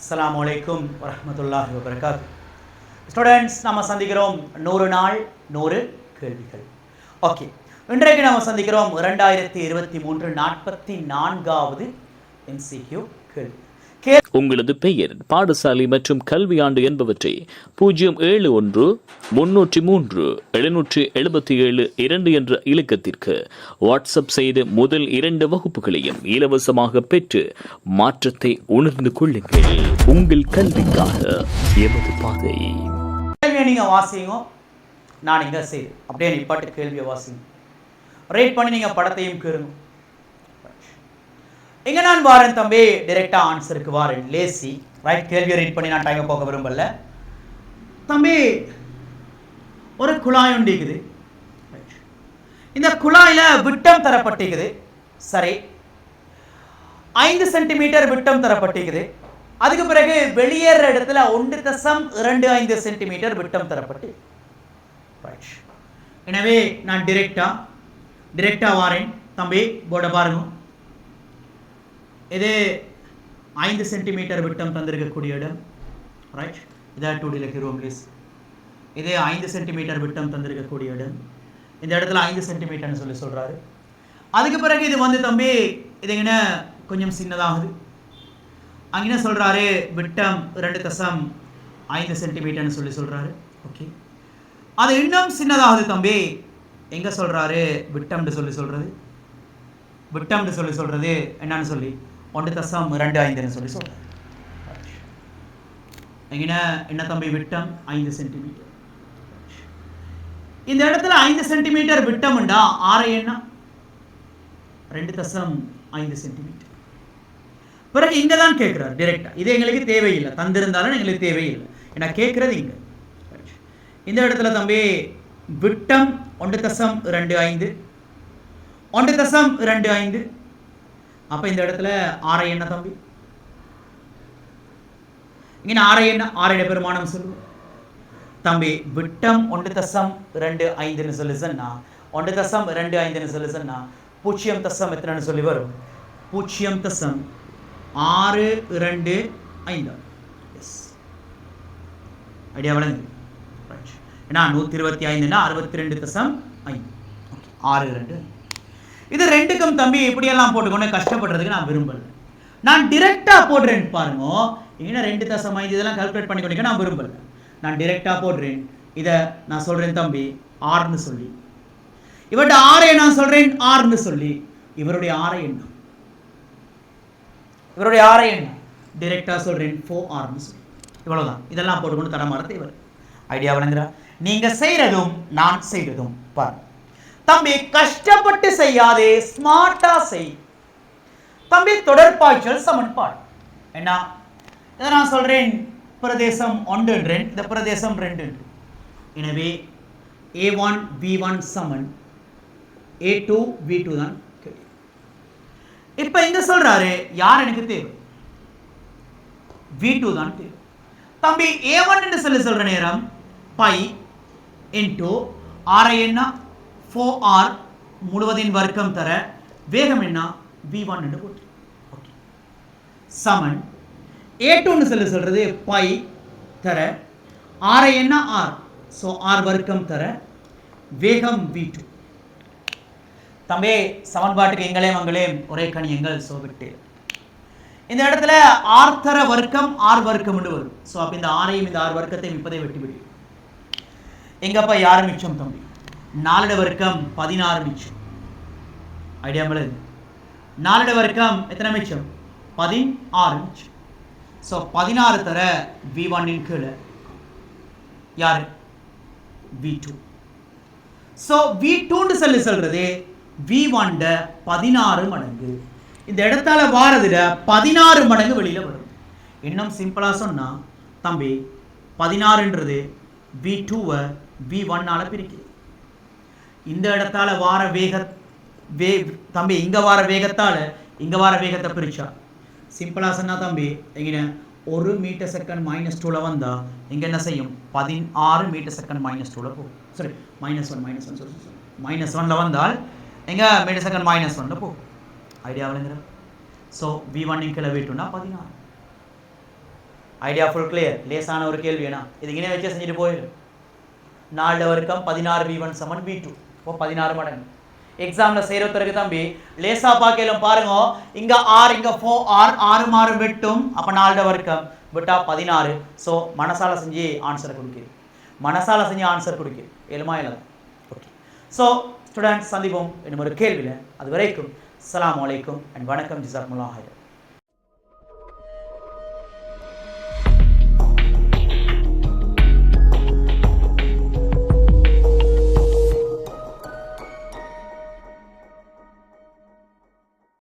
அஸ்லாம் வலைக்கும் வரமத்துல்லாஹி வபரகாத் ஸ்டூடெண்ட்ஸ் நம்ம சந்திக்கிறோம் நூறு நாள் நூறு கேள்விகள். ஓகே இன்றைக்கு நம்ம சந்திக்கிறோம் இரண்டாயிரத்தி இருபத்தி மூன்று நாற்பத்தி நான்காவது எம்சிக்யூ கேள்வி. உங்களது பெயர் பாடசாலை மற்றும் கல்வியாண்டு என்பவற்றை பூஜ்ஜியம் ஏழு ஒன்று முன்னூற்றி மூன்று எழுநூற்றி எழுபத்தி ஏழு இரண்டு என்ற இலக்கத்திற்கு வாட்ஸ்அப் செய்து முதல் இரண்டு வகுப்புகளையும் இலவசமாக பெற்று மாற்றத்தை உணர்ந்து கொள்ளுங்கள். உங்கள் கல்விக்காக எமது பாதை. கேள்வியை நீங்கள் வாசிங்க நான் இங்கே செய்து அப்படியே நிப்பாட்டு கேள்வியை வாசிங்க. ரேட் பண்ணி நீங்கள் படத்தையும் கேளுங்க. இங்க நான் வாரேன் தம்பி? டைரெக்டா ஆன்சருக்கு வாரேன். லேசி. ரைட் கேள்வியை ரீட் பண்ணி நான் டைம் போக விரும்பல. தம்பி ஒரு குழாய் உண்டு இருக்குது இந்த குழாயில விட்டம் தரப்பட்டிருக்குது சரி. ஐந்து சென்டிமீட்டர் விட்டம் தரப்பட்டிருக்குது அதுக்கு பிறகு வெளியேற இடத்துல ஒன்று தசம் இரண்டு ஐந்து சென்டிமீட்டர் விட்டம் தரப்பட்டு. எனவே நான் டிரெக்டா டிரெக்டா வாரேன். தம்பி போட பாருங்க. இது ஐந்து சென்டிமீட்டர் விட்டம் தந்திருக்கக்கூடிய இடம். ரைட் இதை டூ டியில் ரூம் ப்ளீஸ் இது ஐந்து சென்டிமீட்டர் விட்டம் தந்திருக்கக்கூடிய இடம். இந்த இடத்துல ஐந்து சென்டிமீட்டர்னு சொல்லி சொல்கிறாரு அதுக்கு பிறகு இது வந்து தம்பி இது என்ன கொஞ்சம் சின்னதாகுது. அங்கே சொல்கிறாரு விட்டம் ரெண்டு தசம் ஐந்து சென்டிமீட்டர்னு சொல்லி சொல்கிறாரு ஓகே அது இன்னும் சின்னதாகுது தம்பி. எங்கே சொல்கிறாரு விட்டம்னு சொல்லி சொல்கிறது விட்டம்னு சொல்லி சொல்கிறது என்னன்னு சொல்லி. ஒன்று தசம் ரெண்டு ஐந்துன்னு சொல்லி சொல்கிறார் எங்கன்னா என்ன தம்பி விட்டம் ஐந்து சென்டிமீட்டர் இந்த இடத்துல ஐந்து சென்டிமீட்டர் விட்டம்ண்டா ஆறு என்ன ரெண்டு தசம் ஐந்து சென்டிமீட்டர் பிறகு இங்க தான் கேட்கிறார் டைரக்டா இது எங்களுக்கு தேவையில்லை தந்திருந்தாலும் எங்களுக்கு தேவையில்லை ஏன்னா கேட்கறது இங்க இந்த இடத்துல தம்பி விட்டம் ஒன்று தசம் ரெண்டு ஐந்து ஒன்று தசம் ரெண்டு ஐந்து அப்ப இந்த இடத்துல ஆரை என்ன தம்பி? இங்கே ஆரை என்ன? ஆரைய பெருமானம் சொல்லு. தம்பி விட்டம் ஒன்று தசம் ரெண்டு ஐந்துன்னு சொல்லி சொன்னா ஒன்று தசம் ரெண்டு ஐந்துன்னு சொல்லி சொன்னா பூஜ்ஜியம் தசம் எத்தனைன்னு சொல்லி வரும்? பூஜ்ஜியம் தசம் ஆறு ரெண்டு ஐந்து. எஸ் ஐடியா வழங்கு ஏன்னா நூற்றி இருபத்தி ஐந்துன்னா அறுபத்தி ரெண்டு தசம் ஐந்து. ஓகே ஆறு ரெண்டு இது ரெண்டுக்கும் தம்பி இப்படியெல்லாம் போட்டுக்கொண்டு கஷ்டப்படுறதுக்கு நான் விரும்பல. நான் டிரெக்டாக போடுறேன் பாருங்க. ஏன்னா ரெண்டு தசம் ஐந்து இதெல்லாம் கால்குலேட் பண்ணி நான் விரும்பல. நான் டிரெக்டாக போடுறேன். இதை நான் சொல்கிறேன் தம்பி ஆறுன்னு சொல்லி. இவருடைய ஆறை நான் சொல்கிறேன் ஆறுன்னு சொல்லி. இவருடைய ஆறை என்ன? இவருடைய ஆறை என்ன? டிரெக்டாக சொல்கிறேன் ஃபோ ஆர்னு சொல்லி. இவ்வளோதான் இதெல்லாம் போட்டுக்கொண்டு தடமாறது இவர். ஐடியா வழங்குறா நீங்கள் செய்கிறதும் நான் செய்கிறதும் பாரு. தம்பி கஷ்டப்பட்டு செய்யாதே ஸ்மார்ட்டா செய். தம்பி தொடர்பாய்ச்சல் சமன்பாடு. என்ன? இதை நான் சொல்றேன். பிரதேசம் ஒன்றுன்றேன் இந்த பிரதேசம் ரெண்டு எனவே ஏ ஒன் வி ஒன் சமன். ஏ டூ வி டூ தான் கேள்வி. இப்போ இங்க சொல்றாரு யார் எனக்கு தேவை? வி டூ தான் தேவை. தம்பி ஏ ஒன் என்று சொல்லி சொல்ற நேரம் பை இன்டூ ஆரை என்ன? ஃபோர் ஆர் முழுவதின் வர்க்கம் தர வேகம் என்ன? வி ஒன் என்று போட்டு. ஓகே சமன். ஏ டூன்னு சொல்லி சொல்றது பை தர ஆரை என்ன? ஆர் ஸோ ஆர் வர்க்கம் தர வேகம் வி டூ தம்பி சமன்பாட்டுக்கு எங்களே மங்களே ஒரே கணி எங்கள் சோபிட்டு. இந்த இடத்துல ஆர்த்தர வர்க்கம் ஆர் வர்க்கம் வரும். ஸோ அப்போ இந்த ஆரையும் இந்த ஆறு வர்க்கத்தையும் இப்போதே வெட்டிவிடும் எங்கப்பா யார் மிச்சம் தம்பி? நாலட வர்க்கம் பதினாறு மிச்சம். ஐடியா மலது நாலட வர்க்கம் எத்தனை மிச்சம்? பதினாறு மிச்சம். ஸோ பதினாறு தர வி ஒன்னின் கீழே. யார்? வி டூ ஸோ வி டூன்னு சொல்லி சொல்கிறது வி ஒன்ட பதினாறு மடங்கு. இந்த இடத்தால வாரதுல பதினாறு மடங்கு வெளியில் வரும். இன்னும் சிம்பிளாக சொன்னால் தம்பி பதினாறுன்றது வி டூவை வி ஒன்னால் பிரிக்குது. இந்த இடத்தால வார வேக வே தம்பி இங்கே வார வேகத்தால் இங்கே வார வேகத்தை பிரிச்சா. சிம்பிளாக சொன்னா தம்பி எங்கே ஒரு மீட்டர் செகண்ட் மைனஸ் டூவில் வந்தால் இங்கே என்ன செய்யும்? பதினாறு மீட்டர் செகண்ட் மைனஸ் டூவில் போகும். சரி மைனஸ் ஒன் மைனஸ் ஒன் சொல்லி மைனஸ் ஒனில் வந்தால் எங்கே மீட்டர் செகண்ட் மைனஸ் ஒன்ல போகும். ஐடியா விளங்குற ஸோ வி ஒன் கீழே வீட்டுனா பதினாறு. ஐடியா ஃபுல் கிளியர் லேசான ஒரு கேள்வி ஏன்னா இது இங்கே வச்சு செஞ்சுட்டு போயிடும் நாலு வருக்கம் பதினாறு வி ஒன் சமன் பி டூ இப்போ பதினாறு மடங்கு. எக்ஸாமில் செய்கிறவருக்கு தம்பி லேசா பார்க்கலாம் பாருங்க. இங்க ஆறு இங்க ஃபோ ஆறு ஆறு மாறு வெட்டும். அப்போ நாலு வர்க்கம். விட்டா பதினாறு. ஸோ மனசால செஞ்சு ஆன்சர் கொடுக்குது மனசால செஞ்சு ஆன்சர் கொடுக்குது எழுமா இல்லை ஓகே ஸோ ஸ்டூடெண்ட்ஸ் சந்திப்போம். என்னும் ஒரு கேள்வியில். அது வரைக்கும் அஸ்லாம் வலைக்கும் அண்ட் வணக்கம் ஜிசாக்முல்லா ஹைர்.